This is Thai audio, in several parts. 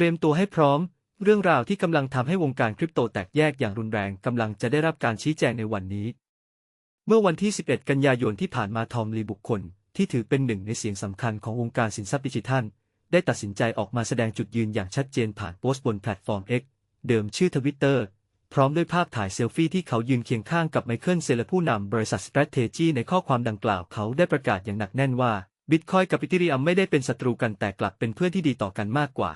เตรียมตัวให้พร้อม เรื่องราวที่กำลังทำให้วงการคริปโตแตกแยกอย่างรุนแรงกำลังจะได้รับการชี้แจงในวันนี้ เมื่อวันที่ 11 กันยายนที่ผ่านมาทอมลีบุคคล ที่ถือเป็นหนึ่งในเสียงสำคัญของวงการสินทรัพย์ดิจิทัล ได้ตัดสินใจออกมาแสดงจุดยืนอย่างชัดเจนผ่านโพสต์บนแพลตฟอร์ม X เดิมชื่อทวิตเตอร์พร้อมด้วยภาพถ่ายเซลฟี่ที่เขายืนเคียงข้างกับไมเคิลเซลผู้นำบริษัท Strategy ในข้อความดังกล่าวเขาได้ประกาศอย่างหนักแน่นว่าบิตคอยกับอีเทเรียมไม่ได้เป็นศัตรูกันแต่กลับเป็นเพื่อนที่ดีต่อกันมากกว่า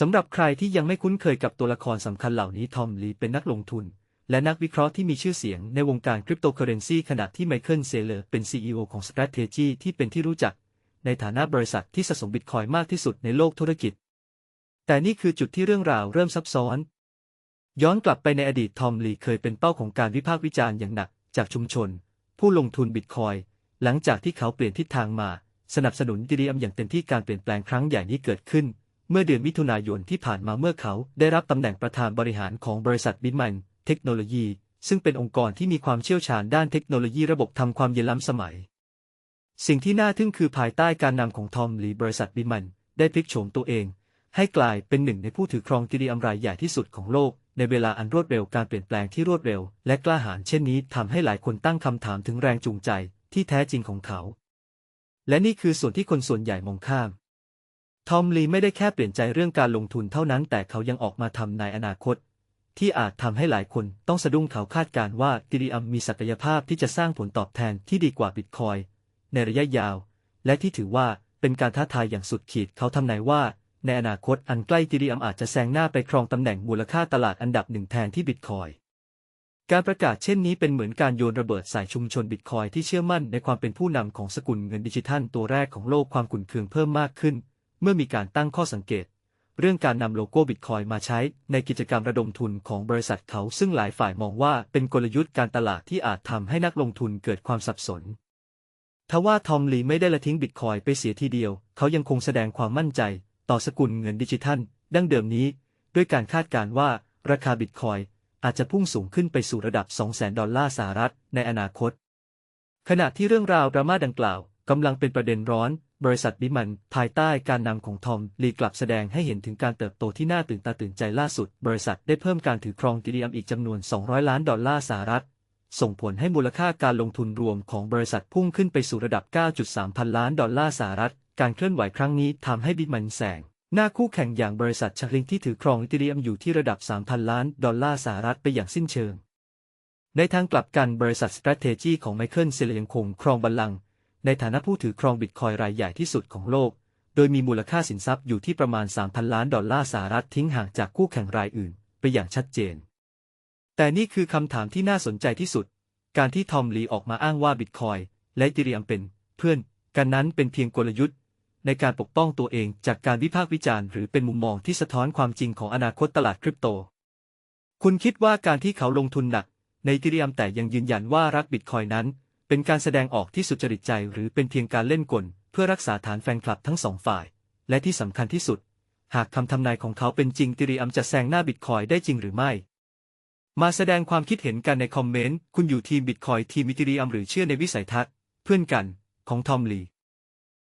สำหรับใครที่ยังไม่คุ้นเคยกับตัวละครสำคัญเหล่านี้ทอมลีเป็นนักลงทุน และนักวิเคราะห์ที่มีชื่อเสียงในวงการคริปโตเคอเรนซีขณะที่ไมเคิลเซเลอร์เป็น CEO ของ Strategy ที่เป็นที่รู้จัก ในฐานะบริษัทที่สะสมบิตคอยมากที่สุดในโลกธุรกิจ แต่นี่คือจุดที่เรื่องราวเริ่มซับซ้อน ย้อนกลับไปในอดีตทอมลีเคยเป็นเป้าของการวิพากษ์วิจารณ์อย่างหนัก จากชุมชน ผู้ลงทุนบิตคอยหลังจากที่เขาเปลี่ยนทิศทางมา สนับสนุนดีดีเอ็มอย่างเต็มที่การเปลี่ยนแปลงครั้งใหญ่นี้เกิดขึ้น เมื่อเดือนมิถุนายนที่ผ่านมาเมื่อเขาได้รับตำแหน่งประธานบริหารของบริษัทบิตมันเทคโนโลยี ซึ่งเป็นองค์กรที่มีความเชี่ยวชาญด้านเทคโนโลยีระบบทำความเย็นล้ำสมัย สิ่งที่น่าทึ่งคือภายใต้การนำของทอมลีบริษัทบิตมันได้พลิกโฉมตัวเอง ให้กลายเป็นหนึ่งในผู้ถือครองดีดีอ็มรายใหญ่ที่สุดของโลก ในเวลาอันรวดเร็วการเปลี่ยนแปลงที่รวดเร็ว และกล้าหาญเช่นนี้ทำให้หลายคนตั้งคำถามถึงแรงจูงใจที่แท้จริงของเขา และนี่คือส่วนที่คนส่วนใหญ่มองข้าม ทอมลีไม่ได้แค่เปลี่ยนใจเรื่องการลงทุนเท่านั้น แต่เขายังออกมาทำในอนาคต ที่อาจทำให้หลายคนต้องสะดุ้งเขาคาดการณ์ว่าดีดีเอ็มมีศักยภาพที่จะสร้างผลตอบแทนที่ดีกว่าบิตคอยในระยะยาว และที่ถือว่าเป็นการท้าทายอย่างสุดขีดเขาทำนายว่า ในอนาคตอันใกล้ดีดีเอ็มอาจจะแซงหน้าไปครองตำแหน่งมูลค่าตลาดอันดับหนึ่งแทนที่บิตคอยการประกาศเช่นนี้เป็นเหมือนการโยนระเบิดใส่ชุมชนบิตคอยที่เชื่อมั่นในความเป็นผู้นำของสกุลเงินดิจิทัลตัวแรกของโลกความขุ่นเคืองเพิ่มมากขึ้น เมื่อมีการตั้งข้อสังเกต เรื่องการนำโลโก้บิตคอยมาใช้ในกิจกรรมระดมทุนของบริษัทเขาซึ่งหลายฝ่ายมองว่าเป็นกลยุทธ์การตลาดที่อาจทำให้นักลงทุนเกิดความสับสนทว่าทอมลีไม่ได้ละทิ้งบิตคอยไปเสียทีเดียว เขายังคงแสดงความมั่นใจ ต่อสกุลเงินดิจิทัล ดั้งเดิมนี้ ด้วยการคาดการณ์ว่า ราคาบิตคอยอาจจะพุ่งสูงขึ้นไปสู่ระดับ 200,000 ดอลลาร์สหรัฐในอนาคต ขณะที่เรื่องราวดราม่าดังกล่าว กำลังเป็นประเด็นร้อน บริษัทบิมัน ภายใต้การนำของทอม ลีกลับแสดงให้เห็นถึงการเติบโตที่น่าตื่นตาตื่นใจล่าสุด บริษัทได้เพิ่มการถือครองดีดีอ็มอีกจำนวน 200 ล้านดอลลาร์สหรัฐ ส่งผลให้มูลค่าการลงทุนรวมของบริษัทพุ่งขึ้นไปสู่ระดับ 9.3 พันล้านดอลลาร์สหรัฐ การเคลื่อนไหวครั้งนี้ทำให้บิมันแซงหน้าคู่แข่งอย่างบริษัทชักลิงที่ถือครองอีเทเรียมอยู่ที่ระดับ 3,000 ล้านดอลลาร์สหรัฐไปอย่างสิ้นเชิง ในทางกลับกันบริษัท Strategy ของไมเคิลเซเลยังคงครองบัลลังก์ ในฐานะผู้ถือครองบิตคอยรายใหญ่ที่สุดของโลก โดยมีมูลค่าสินทรัพย์อยู่ที่ประมาณ 3,000 ล้านดอลลาร์สหรัฐทิ้งห่างจากคู่แข่งรายอื่น ไปอย่างชัดเจน แต่นี่คือคำถามที่น่าสนใจที่สุด การที่ทอมลีออกมาอ้างว่าบิตคอยและอีเทเรียมเป็น เพื่อน กันนั้นเป็นเพียงกลยุทธ์ ในการปกป้องตัวเองจากการวิพากษ์วิจารณ์หรือเป็นมุมมองที่สะท้อนความจริงของอนาคตตลาดคริปโต คุณคิดว่าการที่เขาลงทุนหนัก ในอีเทเรียมแต่ยังยืนยันว่ารักบิตคอยนั้น เป็นการแสดงออกที่สุจริตใจหรือเป็นเพียงการเล่นกลเพื่อรักษาฐานแฟนคลับทั้งสองฝ่าย และที่สำคัญที่สุด หากคำทำนายของเขาเป็นจริงอีเทเรียมจะแซงหน้าบิตคอยได้จริงหรือไม่ มาแสดงความคิดเห็นกันในคอมเมนต์ คุณอยู่ทีมบิตคอยทีมอีเทเรียมหรือเชื่อในวิสัยทัศน์ เพื่อนกันของทอมลี